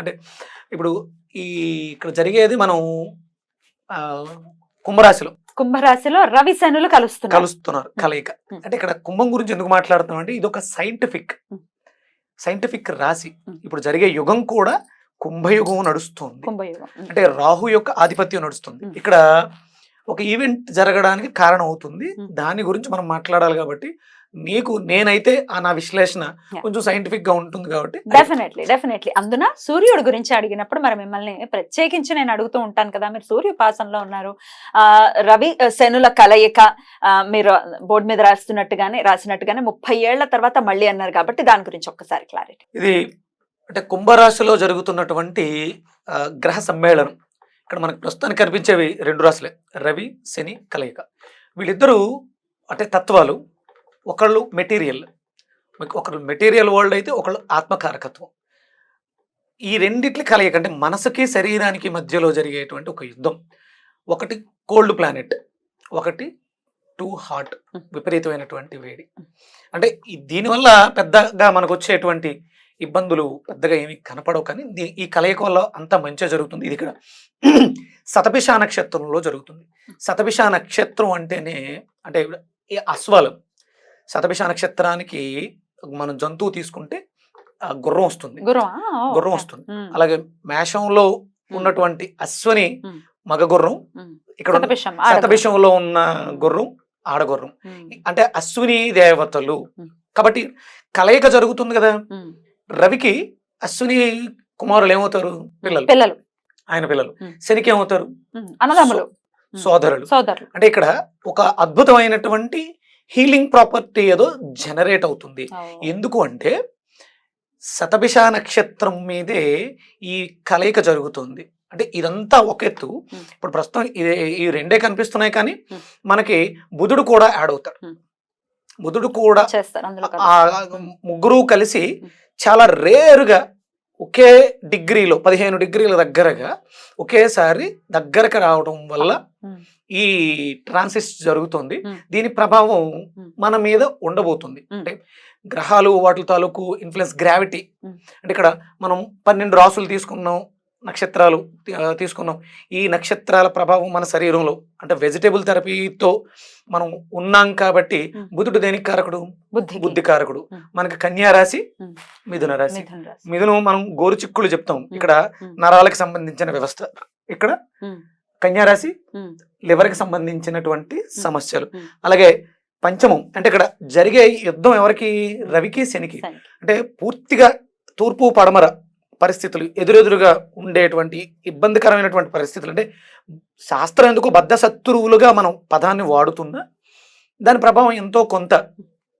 అంటే ఇప్పుడు ఈ ఇక్కడ జరిగేది మనం కుంభరాశిలో కుంభరాశిలో రవి శనులు కలుస్తున్నారు కలుస్తున్నారు కలయిక. అంటే ఇక్కడ కుంభం గురించి ఎందుకు మాట్లాడుతున్నాం అంటే ఇది ఒక సైంటిఫిక్. సైంటిఫిక్ రాశి. ఇప్పుడు జరిగే యుగం కూడా కుంభయుగం నడుస్తుంది. అంటే రాహు యొక్క ఆధిపత్యం నడుస్తుంది. ఇక్కడ ఒక ఈవెంట్ జరగడానికి కారణం అవుతుంది. దాని గురించి మనం మాట్లాడాలి కాబట్టి నీకు నేనైతే ఆ నా విశ్లేషణ. కొంచెం సైంటిఫిక్గా ఉంటుంది కాబట్టి డెఫినెట్లీ డెఫినెట్లీ అందున సూర్యుడు గురించి అడిగినప్పుడు మరి మిమ్మల్ని ప్రత్యేకించి నేను అడుగుతూ ఉంటాను కదా మీరు సూర్యోపాసనలో ఉన్నారు. ఆ రవి శనుల కలయిక మీరు బోర్డు మీద రాస్తున్నట్టుగానే రాసినట్టుగానే ముప్పై ఏళ్ళ తర్వాత మళ్ళీ అన్నారు కాబట్టి దాని గురించి ఒక్కసారి క్లారిటీ ఇది అంటే కుంభరాశిలో జరుగుతున్నటువంటి గ్రహ సమ్మేళనం. ఇక్కడ మనకు ప్రస్తుతానికి కనిపించేవి రెండు రాశులే రవి శని కలయిక. వీళ్ళిద్దరూ అంటే తత్వాలు ఒకళ్ళు మెటీరియల్ ఒకళ్ళు మెటీరియల్ వరల్డ్ అయితే ఒకళ్ళు ఆత్మకారకత్వం. ఈ రెండిట్ల కలయిక అంటే మనసుకి శరీరానికి మధ్యలో జరిగేటువంటి ఒక యుద్ధం. ఒకటి కోల్డ్ ప్లానెట్ ఒకటి టూ హాట్ విపరీతమైనటువంటి వేడి. అంటే దీనివల్ల పెద్దగా మనకు వచ్చేటువంటి ఇబ్బందులు పెద్దగా ఏమి కనపడవు కానీ దీ- ఈ కలయిక వల్ల అంత మంచిగా జరుగుతుంది. ఇది ఇక్కడ శతభిష నక్షత్రంలో జరుగుతుంది. శతభిష నక్షత్రం అంటేనే అంటే ఈ అశ్వాలు శతభిష నక్షత్రానికి మనం జంతువు తీసుకుంటే ఆ గుర్రం వస్తుంది. గురు గుర్రం వస్తుంది. అలాగే మేషంలో ఉన్నటువంటి అశ్వని. మగ గుర్రం ఇక్కడ ఉన్న శతభిషంలో ఉన్న గుర్రం ఆడగుర్రం అంటే అశ్విని దేవతలు. కాబట్టి కలయిక జరుగుతుంది కదా. రవికి అశ్విని కుమారులు ఏమవుతారు? పిల్లలు. పిల్లలు. ఆయన పిల్లలు. శనికి ఏమవుతారు? సోదరులు. సోదరులు. అంటే ఇక్కడ ఒక అద్భుతమైనటువంటి హీలింగ్ ప్రాపర్టీ ఏదో జనరేట్ అవుతుంది. ఎందుకు అంటే శతభిష నక్షత్రం మీదే ఈ కలయిక జరుగుతుంది. అంటే ఇదంతా ఒక ఎత్తు. ఇప్పుడు ప్రస్తుతం ఇది ఈ రెండే కనిపిస్తున్నాయి కానీ. మనకి బుధుడు కూడా యాడ్ అవుతాడు. బుధుడు కూడా ముగ్గురు కలిసి చాలా రేరుగా ఒకే డిగ్రీలో పదిహేను డిగ్రీల దగ్గరగా ఒకేసారి దగ్గరకు రావడం వల్ల ఈ ట్రాన్సిస్ జరుగుతుంది. దీని ప్రభావం. మన మీద ఉండబోతుంది. అంటే గ్రహాలు వాటి తాలూకు ఇన్ఫ్లుయెన్స్ గ్రావిటీ. అంటే ఇక్కడ మనం పన్నెండు రాసులు తీసుకున్నాం నక్షత్రాలు తీసుకున్నాం ఈ నక్షత్రాల ప్రభావం మన శరీరంలో అంటే వెజిటేబుల్ థెరపీతో మనం ఉన్నాం కాబట్టి. బుధుడు దేనికి కారకుడు బుద్ధి బుద్ధి కారకుడు. మనకి కన్యా రాశి. మిథున రాశి మిథున మనం గోరుచిక్కులు చెప్తాం ఇక్కడ. నరాలకు సంబంధించిన వ్యవస్థ ఇక్కడ ఉమ్, కన్యా రాశి ఉమ్, లివర్కి సంబంధించినటువంటి సమస్యలు. అలాగే పంచమం అంటే ఇక్కడ జరిగే యుద్ధం ఎవరికి రవికి శనికి. అంటే పూర్తిగా తూర్పు పడమర పరిస్థితులు ఎదురెదురుగా ఉండేటువంటి ఇబ్బందికరమైనటువంటి పరిస్థితులు అంటే శాస్త్రం ఎందుకు బద్ధ శత్రువులుగా మనం పదాన్ని వాడుతున్నా దాని ప్రభావం ఎంతో కొంత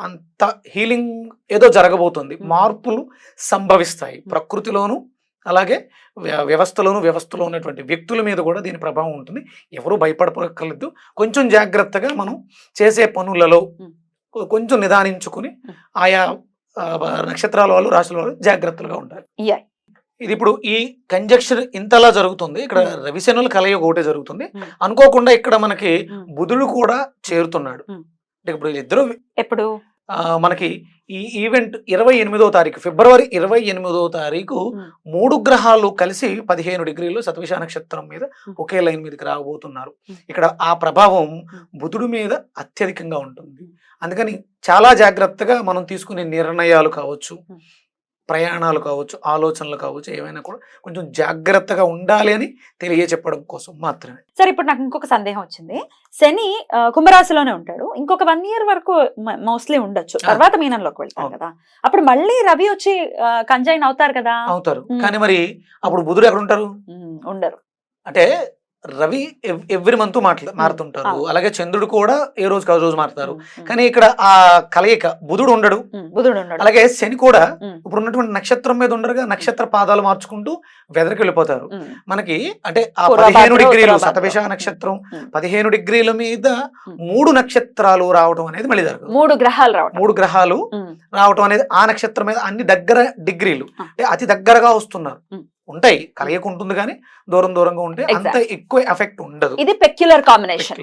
అంత హీలింగ్ ఏదో జరగబోతుంది. మార్పులు సంభవిస్తాయి ప్రకృతిలోను అలాగే వ్య- వ్యవస్థలోను వ్యవస్థలో ఉన్నటువంటి వ్యక్తుల మీద కూడా దీని ప్రభావం ఉంటుంది ఎవరు భయపడక్కర్లేదు కొంచెం జాగ్రత్తగా మనం చేసే పనులలో కొంచెం నిదానించుకుని. ఆయా నక్షత్రాల వాళ్ళు రాశుల వాళ్ళు జాగ్రత్తలుగా ఉండాలి. ఇది ఇప్పుడు ఈ కంజక్షన్ ఇంతలా జరుగుతుంది ఇక్కడ. రవిశనుల కలయిక ఒకటే జరుగుతుంది. అనుకోకుండా ఇక్కడ మనకి. బుధుడు కూడా చేరుతున్నాడు. అంటే ఇప్పుడు ఇద్దరు ఎప్పుడు మనకి ఈ ఈవెంట్ ఇరవై ఎనిమిదో తారీఖు ఫిబ్రవరి ఇరవై ఎనిమిదో తారీఖు. మూడు గ్రహాలు కలిసి పదిహేను డిగ్రీలు శతవిష నక్షత్రం మీద. ఒకే లైన్ మీదకి రాబోతున్నారు. ఇక్కడ ఆ ప్రభావం. బుధుడి మీద అత్యధికంగా ఉంటుంది అందుకని చాలా జాగ్రత్తగా మనం తీసుకునే నిర్ణయాలు కావచ్చు. ప్రయాణాలు కావచ్చు ఆలోచనలు కావచ్చు ఏమైనా కూడా కొంచెం జాగ్రత్తగా ఉండాలి అని తెలియచెప్పడం కోసం మాత్రమే. సరే ఇప్పుడు నాకు ఇంకొక సందేహం వచ్చింది. శని కుంభరాశిలోనే ఉంటాడు. ఇంకొక వన్ ఇయర్ వరకు మోస్ట్లీ ఉండొచ్చు. తర్వాత మీనంలోకి వెళ్తారు. కదా. అప్పుడు మళ్ళీ రవి వచ్చి కంజైన్ అవుతారు కదా. అవుతారు. కానీ మరి అప్పుడు బుధుడు ఎక్కడ ఉంటారు? ఉండరు. అంటే రవి ఎవ్రీ మంత్ మాట్లా మారుతుంటారు. అలాగే చంద్రుడు కూడా ఏ రోజుకి ఆ రోజు మారుతారు. కానీ ఇక్కడ ఆ కలయిక బుధుడు ఉండడు. బుధుడు అలాగే శని కూడా ఇప్పుడు ఉన్నటువంటి నక్షత్రం మీద ఉండరుగా నక్షత్ర పాదాలు మార్చుకుంటూ వెదరికి వెళ్ళిపోతారు. మనకి అంటే ఆ పదిహేను డిగ్రీలు. శతభిష నక్షత్రం. పదిహేను డిగ్రీల మీద. మూడు నక్షత్రాలు రావడం అనేది మళ్ళీ జరగదు. మూడు గ్రహాలు రావటం. మూడు గ్రహాలు రావటం అనేది ఆ నక్షత్రం మీద అన్ని దగ్గర డిగ్రీలు. అంటే అతి దగ్గరగా వస్తున్నారు. ఉంటాయి. కలయిక ఉంటుంది కానీ దూరం దూరంగా ఉంటే అంత ఎక్కువ ఎఫెక్ట్ ఉండదు. ఇది పెక్యులర్ కాంబినేషన్.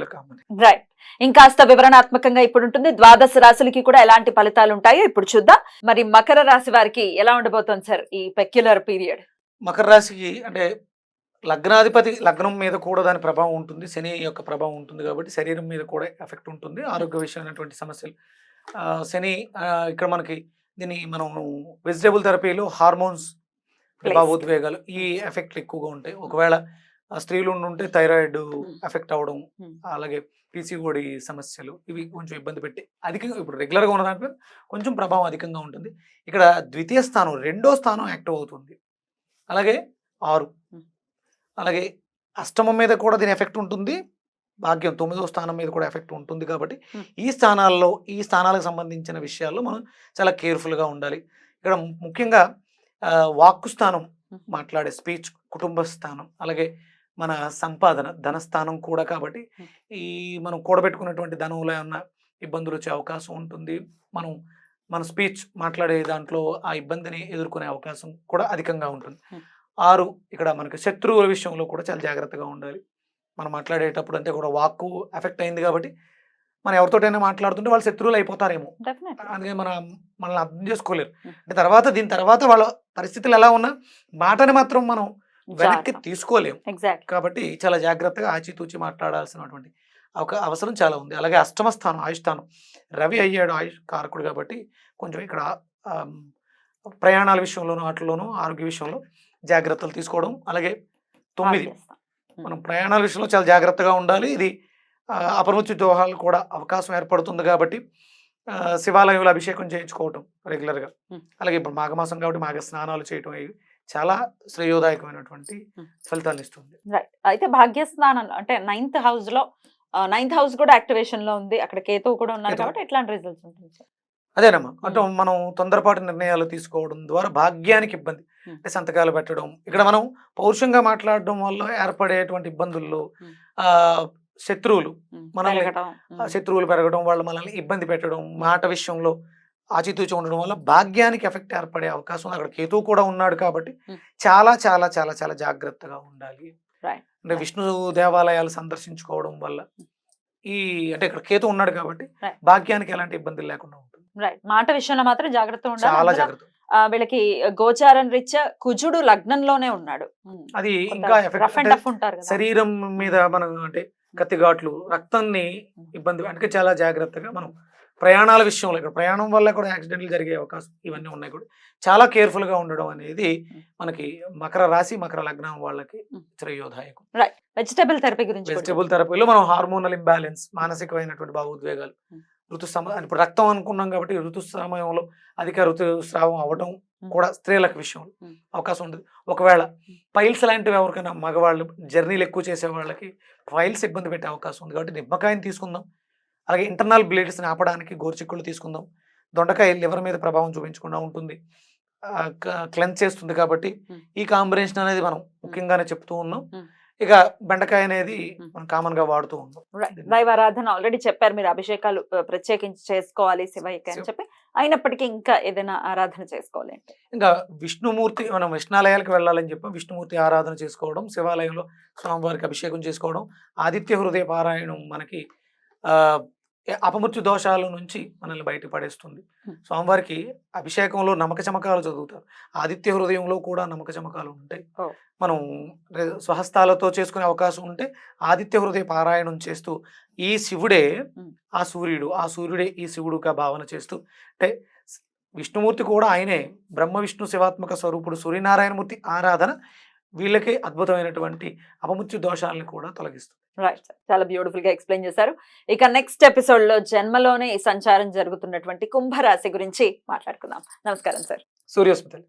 రైట్ ఇంకాస్త వివరణాత్మకంగా ఇప్పుడు ఉంటుంది ద్వాదశ రాశులకి కూడా ఎలాంటి ఫలితాలు ఉంటాయో ఇప్పుడు చూద్దాం. మరి మకర రాశి వారికి ఎలా ఉండబోతోంది సార్ ఈ పెక్యులర్ పీరియడ్ మకర రాశికి అంటే లగ్నాధిపతి లగ్నం మీద కూడా దాని ప్రభావం ఉంటుంది. శని యొక్క ప్రభావం ఉంటుంది కాబట్టి శరీరం మీద కూడా ఎఫెక్ట్ ఉంటుంది. ఆరోగ్య విషయమైనటువంటి సమస్యలు. శని ఇక్కడ మనకి దీన్ని మనం వెజిటేబుల్ థెరపీలో హార్మోన్స్. భావోద్వేగాలు ఈ ఎఫెక్ట్లు ఎక్కువగా ఉంటాయి. ఒకవేళ స్త్రీలు ఉంటే థైరాయిడ్ ఎఫెక్ట్ Hmm. అలాగే పీసీఓడి సమస్యలు ఇవి కొంచెం ఇబ్బంది పెట్టి అధికంగా ఇప్పుడు రెగ్యులర్గా ఉన్న మీద కొంచెం ప్రభావం అధికంగా ఉంటుంది. ఇక్కడ ద్వితీయ స్థానం రెండో స్థానం యాక్టివ్ అవుతుంది. అలాగే ఆరు. అలాగే అష్టమం మీద కూడా దీని ఎఫెక్ట్ ఉంటుంది. భాగ్యం తొమ్మిదో స్థానం మీద కూడా ఎఫెక్ట్ ఉంటుంది కాబట్టి. ఈ స్థానాల్లో ఈ స్థానాలకు సంబంధించిన విషయాల్లో మనం చాలా కేర్ఫుల్గా ఉండాలి. ఇక్కడ ముఖ్యంగా వాక్కు స్థానం. మాట్లాడే స్పీచ్ కుటుంబ స్థానం అలాగే మన సంపాదన ధనస్థానం కూడా కాబట్టి. ఈ మనం కూడబెట్టుకున్నటువంటి ధనంలో ఏమన్నా ఇబ్బందులు వచ్చే అవకాశం ఉంటుంది మనం మన స్పీచ్ మాట్లాడే దాంట్లో ఆ ఇబ్బందిని ఎదుర్కొనే అవకాశం కూడా అధికంగా ఉంటుంది. ఆరు ఇక్కడ మనకి శత్రువుల విషయంలో కూడా చాలా జాగ్రత్తగా ఉండాలి మనం మాట్లాడేటప్పుడు అంటే కూడా వాక్కు ఎఫెక్ట్ అయింది కాబట్టి మనం ఎవరితోటైనా మాట్లాడుతుంటే వాళ్ళు శత్రువులు అయిపోతారేమో డెఫినెట్ అందుకే మనం మనల్ని అర్థం చేసుకోలేరు. అంటే తర్వాత దీని తర్వాత వాళ్ళ పరిస్థితులు ఎలా ఉన్నా మాటని మాత్రం మనం వెనక్కి తీసుకోలేము ఎగ్జాక్ట్ కాబట్టి చాలా జాగ్రత్తగా ఆచితూచి మాట్లాడాల్సినటువంటి ఒక అవసరం చాలా ఉంది. అలాగే అష్టమ స్థానం ఆయుష్ స్థానం రవి అయ్యాడు ఆయుష్ కారకుడు కాబట్టి కొంచెం ఇక్కడ ప్రయాణాల విషయంలోనూ వాటిలోనూ ఆరోగ్య విషయంలో జాగ్రత్తలు తీసుకోవడం. అలాగే తొమ్మిది మనం ప్రయాణాల విషయంలో చాలా జాగ్రత్తగా ఉండాలి. ఇది అపరిమిత దోహాలు కూడా అవకాశం ఏర్పడుతుంది కాబట్టి శివాలయంలో అభిషేకం చేయించుకోవటం రెగ్యులర్గా. అలాగే ఇప్పుడు మాఘమాసం కాబట్టి మాఘ స్నానాలు చేయటం చాలా శ్రేయోదాయకమైనటువంటి. ఫలితాలు ఇస్తుంది రైట్ అయితే భాగ్యస్థానంలో అంటే నైన్త్ హౌస్లో నైన్త్ హౌస్ కూడా యాక్టివేషన్లో ఉంది అక్కడ కేతు కూడా ఉన్నారు కేతువు. కాబట్టి ఎట్లాంటి రిజల్ట్స్ ఉంటుంది అదేనమ్మా అంటే మనం తొందరపాటు నిర్ణయాలు తీసుకోవడం ద్వారా భాగ్యానికి ఇబ్బంది. అంటే సంతకాలు పెట్టడం ఇక్కడ మనం పౌరుషంగా మాట్లాడడం వల్ల ఏర్పడేటువంటి ఇబ్బందుల్లో. ఆ శత్రువులు మనల్ని- శత్రువులు పెరగడం వాళ్ళు మనల్ని ఇబ్బంది పెట్టడం మాట విషయంలో ఆచితూచి ఉండడం వల్ల భాగ్యానికి ఎఫెక్ట్ ఏర్పడే అవకాశం ఉంది. అక్కడ కేతువు కూడా ఉన్నాడు కాబట్టి. చాలా చాలా చాలా చాలా జాగ్రత్తగా ఉండాలి. అంటే. విష్ణు దేవాలయాలు సందర్శించుకోవడం వల్ల ఈ అంటే ఇక్కడ కేతు ఉన్నాడు కాబట్టి. భాగ్యానికి ఎలాంటి ఇబ్బందులు లేకుండా ఉంటుంది రైట్ మాట విషయంలో మాత్రం జాగ్రత్త ఉండాలి చాలా జాగ్రత్త వీళ్ళకి గోచారం రీత్యా కుజుడు లగ్నంలోనే ఉన్నాడు అది కొంత ఇంకా శరీరం మీద మనం అంటే కత్తిఘాట్లు రక్తాన్ని ఇబ్బంది అంటే చాలా జాగ్రత్తగా మనం ప్రయాణాల విషయంలో ఇక్కడ ప్రయాణం వల్ల కూడా యాక్సిడెంట్లు జరిగే అవకాశం ఇవన్నీ ఉన్నాయి కూడా. చాలా కేర్ఫుల్గా ఉండడం అనేది మనకి మకర రాశి మకర లగ్నం వాళ్ళకి. శ్రేయోదాయకం వెజిటబుల్ థెరపీ గురించి వెజిటబుల్ థెరపీలో మనం హార్మోనల్ ఇంబ్యాలెన్స్ మానసికమైనటువంటి భావోద్వేగాలు. ఋతుసమ ఇప్పుడు రక్తం అనుకున్నాం కాబట్టి ఋతుసమయంలో అధిక ఋతుస్రావం అవ్వడం. కూడా స్త్రీలకు విషయంలో Mm. అవకాశం ఉంటుంది ఒకవేళ పైల్స్ లాంటివి ఎవరికైనా మగవాళ్ళు జర్నీలు ఎక్కువ చేసే వాళ్ళకి పైల్స్ ఇబ్బంది పెట్టే అవకాశం ఉంది కాబట్టి నిమ్మకాయని తీసుకుందాం అలాగే ఇంటర్నల్ బ్లేడ్స్ని ఆపడానికి గోరుచిక్కులు తీసుకుందాం దొండకాయ లివర్ మీద ప్రభావం చూపించకుండా ఉంటుంది క్లెన్స్ చేస్తుంది కాబట్టి. ఈ కాంబినేషన్ అనేది మనం ముఖ్యంగానే చెప్తూ ఉన్నాం. ఇక బెండకాయ అనేది. మనం కామన్గా వాడుతూ Right. దైవారాధన ఆల్రెడీ చెప్పారు మీరు అభిషేకాలు ప్రత్యేకించి చేసుకోవాలి శివయ్యకి అని చెప్పి అయినప్పటికీ ఇంకా ఏదైనా ఆరాధన చేసుకోవాలి అంటే ఇంకా విష్ణుమూర్తి మనం విష్ణాలయాలకు వెళ్ళాలని చెప్పి విష్ణుమూర్తి ఆరాధన చేసుకోవడం శివాలయంలో స్వామివారికి అభిషేకం చేసుకోవడం ఆదిత్య హృదయ పారాయణం మనకి అపమృత్యు దోషాల నుంచి మనల్ని బయట పడేస్తుంది. స్వామివారికి అభిషేకంలో నమ్మక చమకాలు చదువుతారు ఆదిత్య హృదయంలో కూడా నమ్మక చమకాలు ఉంటాయి. మనం స్వహస్తాలతో చేసుకునే అవకాశం ఉంటే ఆదిత్య హృదయ పారాయణం చేస్తూ ఈ శివుడే. ఆ సూర్యుడు ఆ సూర్యుడే ఈ శివుడుగా భావన చేస్తూ అంటే విష్ణుమూర్తి కూడా ఆయనే బ్రహ్మ విష్ణు శివాత్మక స్వరూపుడు సూర్యనారాయణమూర్తి ఆరాధన వీళ్ళకే అద్భుతమైనటువంటి అపమృత్యు దోషాలను కూడా తొలగిస్తుంది రైట్ చాలా బ్యూటిఫుల్గా ఎక్స్ప్లెయిన్ చేశారు. ఇక నెక్స్ట్ ఎపిసోడ్లో జన్మలోనే ఈ సంచారం జరుగుతున్నటువంటి కుంభరాశి గురించి మాట్లాడుకుందాం. నమస్కారం సార్ సూర్యోస్మితలు